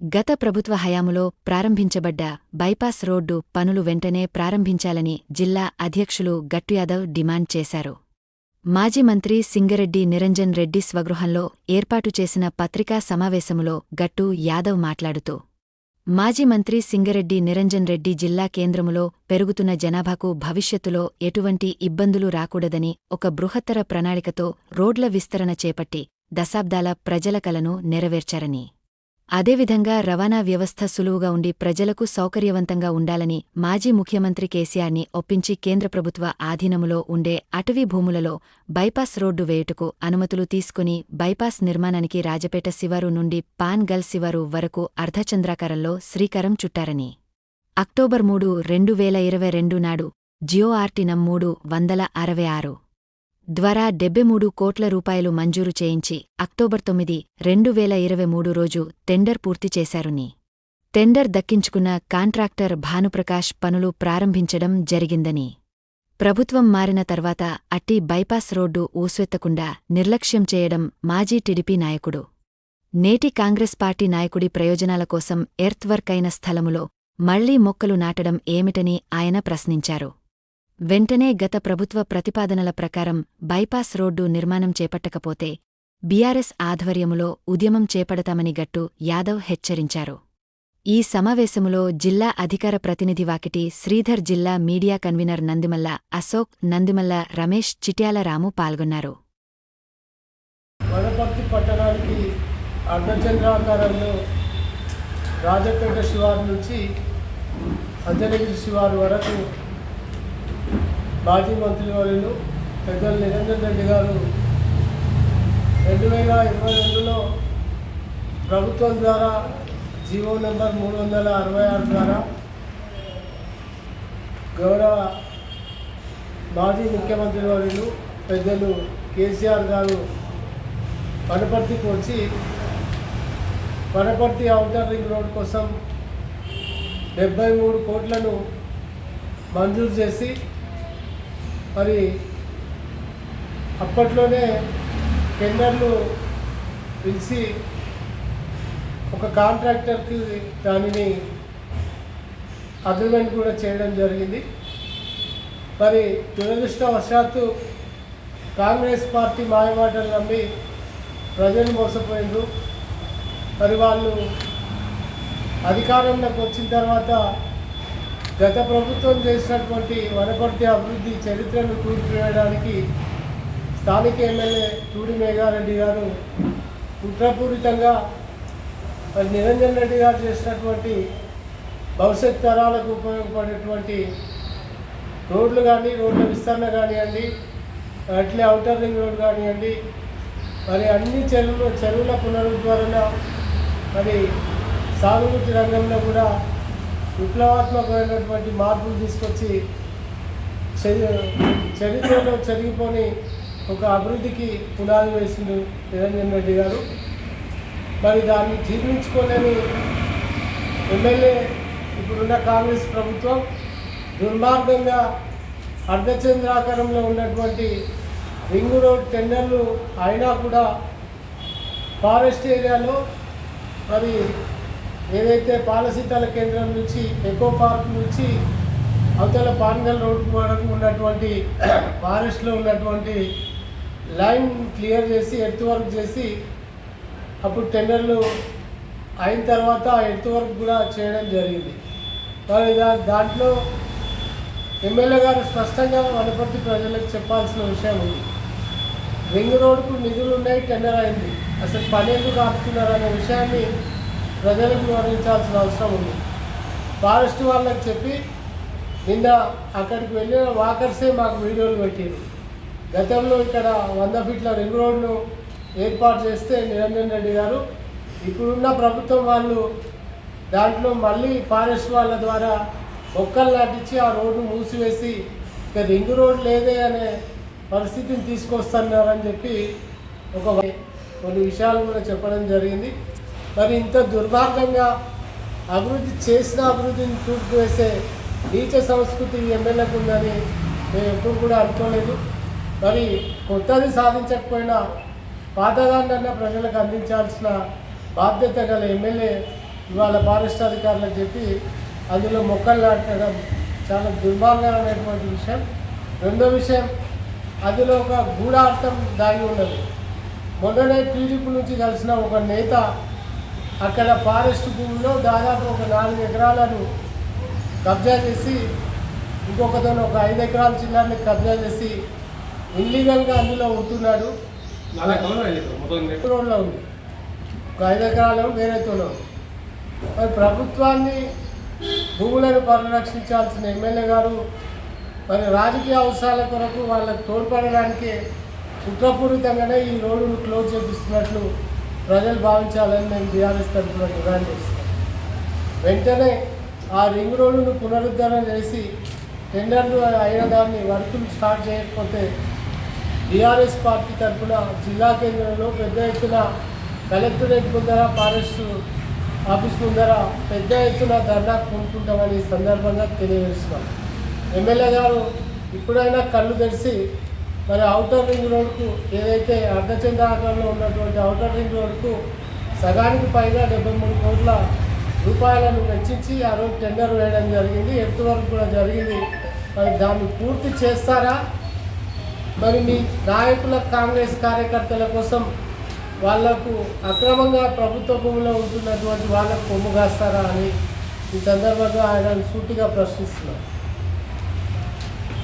గత ప్రభుత్వ హయాములో ప్రారంభించబడ్డ bypass road పనులు వెంటనే ప్రారంభించాలని జిల్లా అధ్యక్షులు గట్టు యాదవ్ డిమాండ్ చేశారు. మాజీ మంత్రి సింగరెడ్డి నిరంజన్ రెడ్డి స్వగృహంలో ఏర్పాటు చేసిన పత్రికా సమావేశములో గట్టు యాదవ్ మాట్లాడుతూ మాజీ మంత్రి సింగరెడ్డి నిరంజన్ రెడ్డి జిల్లా కేంద్రములో పెరుగుతున్న జనాభాకు భవిష్యత్తులో ఎటువంటి ఇబ్బందులు రాకూడదని ఒక బృహత్తర ప్రణాళికతో రోడ్ల విస్తరణ చేపట్టి దశాబ్దాల ప్రజల కలను నెరవేర్చారని అదేవిధంగా రవాణా వ్యవస్థ సులువుగా ఉండి ప్రజలకు సౌకర్యవంతంగా ఉండాలని మాజీ ముఖ్యమంత్రి కేసీఆర్ని ఒప్పించి కేంద్ర ప్రభుత్వ ఆధీనములో ఉండే అటవీ భూములలో బైపాస్ రోడ్డు వేయుటకు అనుమతులు తీసుకుని బైపాస్ నిర్మాణానికి రాజపేట శివారు నుండి పాన్ గల్ శివారు వరకు అర్ధచంద్రాకారంలో శ్రీకారం చుట్టారని. అక్టోబర్ మూడు రెండు వేల ఇరవై రెండు నాడు జియోఆర్టినం మూడు వందల అరవై ఆరు. ద్వారా డెబ్బె మూడు కోట్ల రూపాయలు మంజూరు చేయించి అక్టోబర్ తొమ్మిది రెండు వేల ఇరవై మూడు రోజు టెండర్ పూర్తి చేశారుని టెండర్ దక్కించుకున్న కాంట్రాక్టర్ భానుప్రకాష్ పనులు ప్రారంభించడం జరిగిందని. ప్రభుత్వం మారిన తర్వాత అట్టి బైపాస్ రోడ్డు ఊస్వెత్తకుండా నిర్లక్ష్యం చేయడం మాజీ టిడిపి నాయకుడు. నేటి కాంగ్రెస్ పార్టీ నాయకుడి ప్రయోజనాల కోసం ఎర్త్వర్క్ అయిన స్థలములో మళ్ళీ మొక్కలు నాటడం ఏమిటని ఆయన ప్రశ్నించారు. వెంటనే గత ప్రభుత్వ ప్రతిపాదనల ప్రకారం బైపాస్ రోడ్డు నిర్మాణం చేపట్టకపోతే బీఆర్ఎస్ ఆధ్వర్యములో ఉద్యమం చేపడతామని గట్టు యాదవ్ హెచ్చరించారు. ఈ సమావేశములో జిల్లా అధికార ప్రతినిధి వాకిటి శ్రీధర్ జిల్లా మీడియా కన్వీనర్ నందిమల్ల అశోక్ నందిమల్ల రమేష్ చిట్యాల రాము పాల్గొన్నారు. వనపర్తి పట్టణానికి అర్ధచంద్రాకారంలో రాజపేట శివారు నుంచి అంజనగిరి శివారు వరకు మాజీ మంత్రి మంత్రివర్యులు పెద్దలు నిరంజన్ రెడ్డి గారు రెండు వేల ఇరవై రెండులో ప్రభుత్వం ద్వారా జీవో నెంబర్ మూడు వందల అరవై ఆరు ద్వారా గౌరవ మాజీ ముఖ్యమంత్రి వర్యులు పెద్దలు కేసీఆర్ గారు వనపర్తికి వచ్చి వనపర్తి ఔటర్ రింగ్ రోడ్ కోసం డెబ్బై మూడు కోట్లను మంజూరు చేసి మరి అప్పట్లోనే టెండర్లు పిలిచి ఒక కాంట్రాక్టర్కి దానిని అగ్రిమెంట్ కూడా చేయడం జరిగింది. మరి దురదృష్టవశాత్తు కాంగ్రెస్ పార్టీ మాయమాటలు నమ్మి ప్రజలు మోసపోయిండ్రు. మరి వాళ్ళు అధికారంలోకి వచ్చిన తర్వాత గత ప్రభుత్వం చేసినటువంటి వనపర్తి అభివృద్ధి చరిత్రను కూర్చివేయడానికి స్థానిక ఎమ్మెల్యే టూడి మేఘారెడ్డి గారు కుట్రపూరితంగా మరి నిరంజన్ రెడ్డి గారు చేసినటువంటి భవిష్యత్ తరాలకు ఉపయోగపడేటువంటి రోడ్లు కానీ రోడ్ల విస్తరణ కానివ్వండి అట్లే అవుటర్ రింగ్ రోడ్ కానివ్వండి మరి అన్ని చెరువులు చెరువుల పునరుద్ధరణ మరి సాగునీటి రంగంలో కూడా విప్లవాత్మకమైనటువంటి మార్పులు తీసుకొచ్చి చరిత్రలో చెరిగిపోని ఒక అభివృద్ధికి పునాది వేసిండు నిరంజన్ రెడ్డి గారు. మరి దాన్ని జీర్ణించుకోలేని ఎమ్మెల్యే ఇప్పుడున్న కాంగ్రెస్ ప్రభుత్వం దుర్మార్గంగా అర్ధచంద్రాకారంలో ఉన్నటువంటి రింగ్ రోడ్ టెండర్లు అయినా కూడా ఫారెస్ట్ ఏరియాలో మరి ఏదైతే పాలసీతాల కేంద్రం నుంచి ఎకో పార్క్ నుంచి అవతల పాన్గల్ రోడ్ వరకు ఉన్నటువంటి ఫారెస్ట్లో ఉన్నటువంటి లైన్ క్లియర్ చేసి ఎర్త్ వర్క్ చేసి అప్పుడు టెండర్లు అయిన తర్వాత ఆ ఎర్త్ వర్క్ కూడా చేయడం జరిగింది. మరి దాంట్లో ఎమ్మెల్యే గారు స్పష్టంగా వనపర్తి ప్రజలకు చెప్పాల్సిన విషయం ఉంది. రింగ్ రోడ్కు నిధులు ఉన్నాయి టెండర్ అయింది. అసలు పని ఎందుకు ఆపుతున్నారు అనే విషయాన్ని ప్రజలకు వివరించాల్సిన అవసరం ఉంది. ఫారెస్ట్ వాళ్ళకి చెప్పి నిన్న అక్కడికి వెళ్ళిన వాకర్సే మాకు వీడియోలు పెట్టారు. గతంలో ఇక్కడ వంద ఫీట్ల రింగ్ రోడ్ను ఏర్పాటు చేస్తే నిరంజన్ రెడ్డి గారు ఇప్పుడున్న ప్రభుత్వం వాళ్ళు దాంట్లో మళ్ళీ ఫారెస్ట్ వాళ్ళ ద్వారా మొక్కలు నాటించి ఆ రోడ్డు మూసివేసి ఇక రింగ్ రోడ్ లేదే అనే పరిస్థితిని తీసుకొస్తున్నారని చెప్పి ఒక కొన్ని విషయాలు కూడా చెప్పడం జరిగింది. మరి ఇంత దుర్మార్గంగా అభివృద్ధి చేసిన అభివృద్ధిని తూర్పువేసే నీచ సంస్కృతి ఎమ్మెల్యేకు ఉందని మేము ఎప్పుడు కూడా అనుకోలేదు. మరి కొత్తది సాధించకపోయినా పాతదాన్నన్నా ప్రజలకు అందించాల్సిన బాధ్యత గల ఎమ్మెల్యే ఇవాళ ఫారెస్ట్ అధికారులకు చెప్పి అందులో మొక్కలు నాటడం చాలా దుర్మార్గమైనటువంటి విషయం. రెండో విషయం అందులో ఒక గూఢార్థం దాగి ఉన్నది. మొన్ననే టీడీపీ నుంచి కలిసిన ఒక నేత అక్కడ ఫారెస్ట్ భూమిలో దాదాపు ఒక నాలుగు ఎకరాలను కబ్జా చేసి ఇంకొకతో ఒక ఐదు ఎకరాల చిల్లాన్ని కబ్జా చేసి ఇల్లీగల్గా అందులో ఉంటున్నాడు? రోడ్లో ఉంది. ఒక ఐదు ఎకరాలు వేరేతోనే ఉంది. మరి ప్రభుత్వాన్ని భూములను పరిరక్షించాల్సిన ఎమ్మెల్యే గారు మరి రాజకీయ అవసరాల కొరకు వాళ్ళకు తోడ్పడడానికి కుట్రపూరితంగానే ఈ రోడ్డును క్లోజ్ చేపిస్తున్నట్లు ప్రజలు భావించాలని నేను బీఆర్ఎస్ తరఫున డిమాండ్ చేస్తాం వెంటనే ఆ రింగ్ రోడ్డును పునరుద్ధరణ చేసి టెండర్లు అయిన దాన్ని వర్కులు స్టార్ట్ చేయకపోతే బీఆర్ఎస్ పార్టీ తరఫున జిల్లా కేంద్రంలో పెద్ద ఎత్తున కలెక్టరేట్ ముందర ఫారెస్ట్ ఆఫీస్ ముందర పెద్ద ఎత్తున ధర్నా కొనుక్కుంటామని సందర్భంగా తెలియజేస్తున్నాం. ఎమ్మెల్యే గారు ఇప్పుడైనా కళ్ళు తెరిచి మరి అవుటర్ రింగ్ రోడ్కు ఏదైతే అర్ధచంద్రాకారంలో ఉన్నటువంటి అవుటర్ రింగ్ రోడ్కు సగానికి పైగా డెబ్బై మూడు కోట్ల రూపాయలను వెచ్చించి ఆ రోజు టెండర్ వేయడం జరిగింది. ఎత్తు వరకు కూడా జరిగింది? మరి దాన్ని పూర్తి చేస్తారా? మరి మీ నాయకుల కాంగ్రెస్ కార్యకర్తల కోసం వాళ్ళకు అక్రమంగా ప్రభుత్వ భూమిలో ఉంటున్నటువంటి వాళ్ళకు కొమ్ము కాస్తారా అని ఈ సందర్భంగా ఆయన సూటిగా ప్రశ్నిస్తున్నారు.